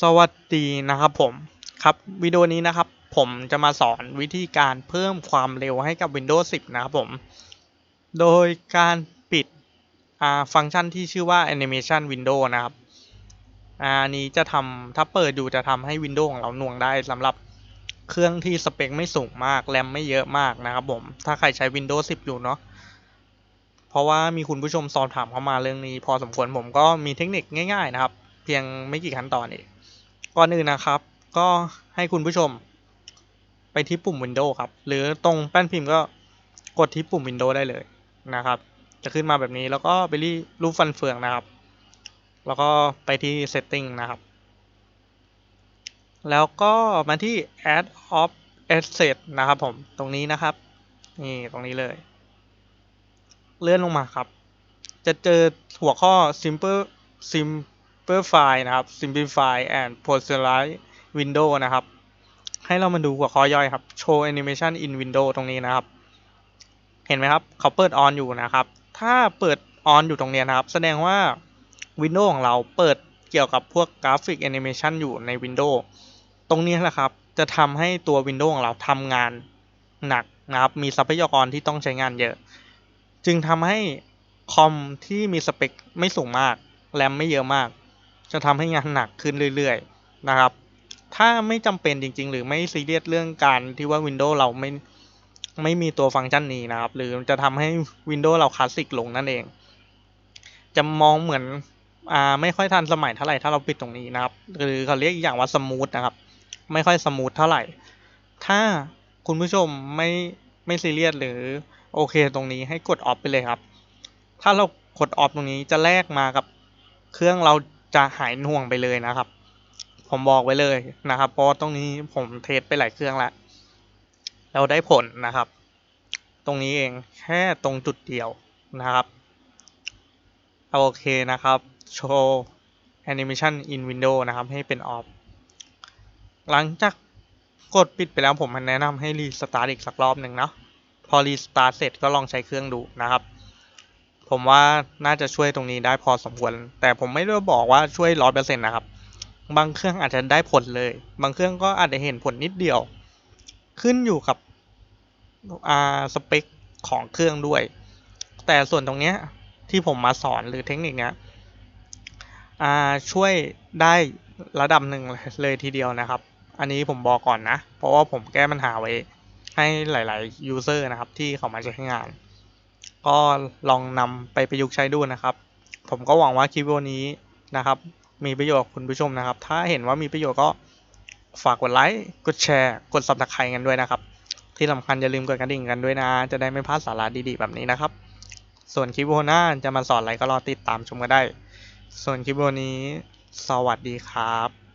สวัสดีนะครับผมครับวิดีโอนี้นะครับ ผมจะมาสอนวิธีการเพิ่มความเร็วให้กับ Windows 10 นะครับผม โดยการปิดฟังก์ชันที่ชื่อว่า Animation Window นะครับอันนี้จะทำถ้าเปิดอยู่จะทำให้ Windows ของเราหน่วงได้สำหรับเครื่องที่สเปคไม่สูงมากแรมไม่เยอะมากนะครับผม ถ้าใครใช้ Windows 10 อยู่เนาะเพราะว่ามีคุณผู้ชมสอบถามเข้ามาเรื่องนี้ พอสมควรผมก็มีเทคนิคง่าย ๆ นะครับ พียงไม่กี่ขั้นตอนเองก่อนอื่นนะครับ ก็ให้คุณผู้ชม ไปที่ปุ่ม Windows ครับ หรือตรงแป้นพิมพ์ก็กดที่ปุ่ม Windows ได้เลยนะครับ จะขึ้นมาแบบนี้แล้วก็ไปที่รูปฟันเฟืองนะครับ แล้วก็ไปที่ Setting นะครับ แล้วก็มาที่ Add of Asset นะครับผมตรงนี้นะครับ นี่ตรงนี้เลย เลื่อนลงมาครับ จะเจอหัวข้อ simple Sim simplify นะครับ simplify and personalize window นะครับ ให้เรามาดูหัวข้อย่อยครับ show animation in window ตรงนี้นะครับ เห็นไหมครับเขาเปิด on อยู่นะครับ ถ้าเปิด on อยู่ตรงนี้นะครับ แสดงว่า Windows ของเราเปิดเกี่ยวกับพวกกราฟิกแอนิเมชันอยู่ใน Windows ตรงนี้แหละครับ จะทำให้ตัว Windows ของเราทำงานหนักนะครับ มีทรัพยากรที่ต้องใช้งานเยอะ จึงทำให้คอมที่มีสเปคไม่สูงมาก แรมไม่เยอะมาก จะทำให้งานหนักขึ้นเรื่อยๆนะครับ ถ้าไม่จำเป็นจริง ๆ หรือไม่ซีเรียสเรื่องการที่ว่า Windows เราไม่ไม่มีตัวฟังก์ชันนี้นะครับ หรือจะทำให้ Windows เราคลาสสิกลงนั่นเอง จะมองเหมือนอ่าไม่ค่อยทันสมัยเท่าไหร่ถ้าเราปิดตรงนี้นะครับ หรือเขาเรียกอีกอย่างว่าสมูทนะครับ ไม่ค่อยสมูทเท่าไหร่ ถ้าคุณผู้ชมไม่ไม่ซีเรียสหรือโอเคตรงนี้ให้กดออฟไปเลยครับ ถ้าเรากดออฟตรงนี้จะแลกมากับเครื่องเรา จะหายหน่วงไปเลยนะครับ ผมบอกไว้เลยนะครับ เพราะตรงนี้ผมเทสไปหลายเครื่องแล้วเราได้ผลนะครับ ตรงนี้เองแค่ตรงจุดเดียวนะครับโอเคนะครับโชว์ Animation in Window นะครับ ให้เป็น off หลังจากกดปิดไปแล้วผมแนะนำให้รีสตาร์ทอีกสักรอบหนึ่งเนาะพอรีสตาร์ทเสร็จก็ลองใช้เครื่องดูนะครับ ผมว่าน่าจะช่วยตรงนี้ได้พอสมควร แต่ผมไม่ได้บอกว่าช่วยร้อยเปอร์เซ็นต์นะครับ บางเครื่องอาจจะได้ผลเลย บางเครื่องก็อาจจะเห็นผลนิดเดียว ขึ้นอยู่กับอ่าสเปคของเครื่องด้วย แต่ส่วนตรงเนี้ยที่ผมมาสอนหรือเทคนิคเนี้ยอ่าช่วยได้ระดับหนึ่งเลยทีเดียวนะครับ อันนี้ผมบอกก่อนนะ เพราะว่าผมแก้ปัญหาไว้ให้หลายๆ user นะครับที่เขามาใช้งาน ก็ลองนำไปประยุกต์ใช้ดูนะครับ ผมก็หวังว่าคลิปวิดีโอนี้นะครับ มีประโยชน์กับคุณผู้ชมนะครับ ถ้าเห็นว่ามีประโยชน์ก็ฝากกดไลค์ กดแชร์ กด subscribe กันด้วยนะครับ ที่สำคัญอย่าลืมกดกระดิ่งกันด้วยนะ จะได้ไม่พลาดสาระดีๆแบบนี้นะครับ ส่วนคลิปวิดีโอหน้าจะมาสอนอะไรก็รอติดตามชมกันได้ ส่วนคลิปวิดีโอนี้ สวัสดีครับ